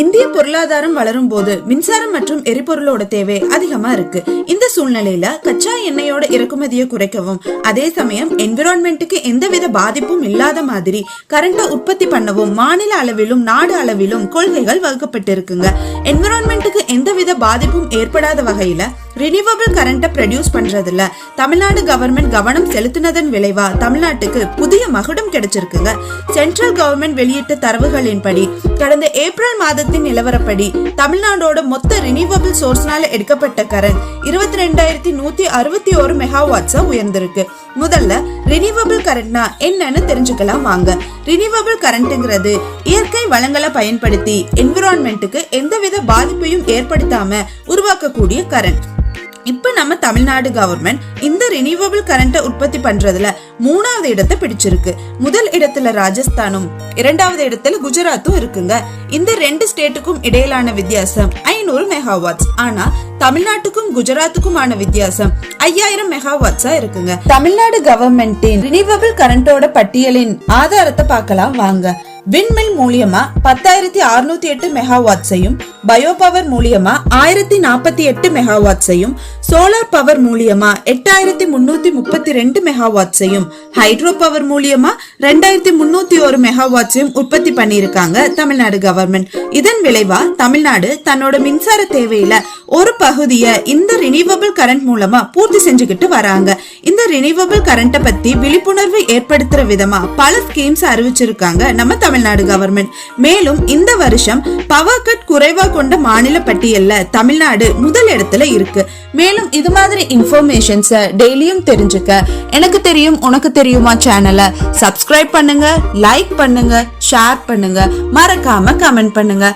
இந்திய பொருளாதாரம் வளரும் போது மின்சாரம் மற்றும் எரிபொருளோட தேவை அதிகமா இருக்கு. இந்த சூழ்நிலையில கச்சா எண்ணெயோட இறக்குமதியை குறைக்கவும் அதே சமயம் என்விரான்மெண்ட்டுக்கு எந்தவித பாதிப்பும் இல்லாத மாதிரி கரண்ட உற்பத்தி பண்ணவும் மாநில அளவிலும் நாடு அளவிலும் கொள்கைகள் வகுக்கப்பட்டிருக்குங்க. என்விரான்மெண்ட்டுக்கு எந்தவித பாதிப்பும் ஏற்படாத வகையில ரினியூவபிள் கரண்ட்டை ப்ரொடியூஸ் பண்றதுல தமிழ்நாடு கவர்மெண்ட் கவனம் செலுத்தினதன் விளைவா தமிழ்நாட்டுக்கு புதிய மகுடம் கிடைச்சிருக்குங்க. சென்ட்ரல் கவர்மெண்ட் வெளியிட்ட தரவுகளின்படி கடந்த ஏப்ரல் மாதத்தின் நிலவரப்படி தமிழ்நாடோட மொத்த ரினியூவபிள் சோர்ஸ்னால எடுக்கப்பட்ட கரண்ட் இருபத்தி ரெண்டாயிரத்தி நூத்தி அறுபத்தி ஒரு மெகாவாட்ஸா உயர்ந்திருக்கு. முதல்ல ரினியூவபிள் கரண்ட்னா என்னன்னு தெரிஞ்சுக்கலாம் வாங்க. ரினியூவபிள் கரண்ட்டுங்கிறது இயற்கை வளங்களை பயன்படுத்தி என்விரான்மெண்ட்டுக்கு எந்தவித பாதிப்பையும் ஏற்படுத்தாம உருவாக்கக்கூடிய கரண்ட் இப்ப நம்ம தமிழ்நாடு கவர்மெண்ட் இந்த ரினியூவபிள் கரண்ட்டை உற்பத்தி பண்றதுல மூணாவது இடத்தை பிடிச்சிருக்கு. முதல் இடத்துல ராஜஸ்தானும் இரண்டாவது இடத்துல குஜராத்தும் இருக்குங்க. இந்த ரெண்டு ஸ்டேட்டுக்கும் இடையிலான வித்தியாசம் ஐநூறு மெகாவாட்ஸ் ஆனா தமிழ்நாட்டுக்கும் குஜராத்துக்குமான வித்தியாசம் ஐயாயிரம் மெகாவாட்ஸா இருக்குங்க. தமிழ்நாடு கவர்மெண்டின் ரினியூவபிள் கரண்டோட பட்டியலின் ஆதாரத்தை பார்க்கலாம் வாங்க. விண்மில் மூலியமா பத்தாயிரத்தி அறுநூத்தி எட்டு மெகாவாட்ஸையும் பயோ பவர் மூலியமா ஆயிரத்தி நாற்பத்தி எட்டு மெகாவாட்ஸையும் சோலார் பவர் மூலியமா எட்டாயிரத்தி முன்னூத்தி முப்பத்தி ரெண்டு மெகாவாட்ஸையும் ஹைட்ரோ பவர் மூலியமா ரெண்டாயிரத்தி முன்னூத்தி ஒரு மெகாவாட்ஸையும் உற்பத்தி பண்ணியிருக்காங்க தமிழ்நாடு கவர்மெண்ட். இதன் விளைவா தமிழ்நாடு தன்னோட மின்சார தேவையில ஒரு பகுதியை இந்த ரினியூவபிள் கரண்ட் மூலமா பூர்த்தி செஞ்சுக்கிட்டு வராங்க. இந்த ரினியூவபிள் கரண்ட்டை பத்தி விழிப்புணர்வு ஏற்படுத்துற விதமா பல ஸ்கீம்ஸ் அறிவிச்சிருக்காங்க நம்ம தமிழ்நாடு கவர்மெண்ட் மேலும் இந்த வருஷம் பவர் கட் குறைவா கொண்ட மாநில பட்டியல்ல தமிழ்நாடு முதல் இடத்துல இருக்கு. மேலும் இது மாதிரி இன்ஃபர்மேஷன்ஸ டெய்லியும் தெரிஞ்சுக்க எனக்கு தெரியும் உனக்கு தெரியுமா சேனலை சப்ஸ்கிரைப் பண்ணுங்க லைக் பண்ணுங்க ஷேர் பண்ணுங்க. மறக்காம கமெண்ட் பண்ணுங்க.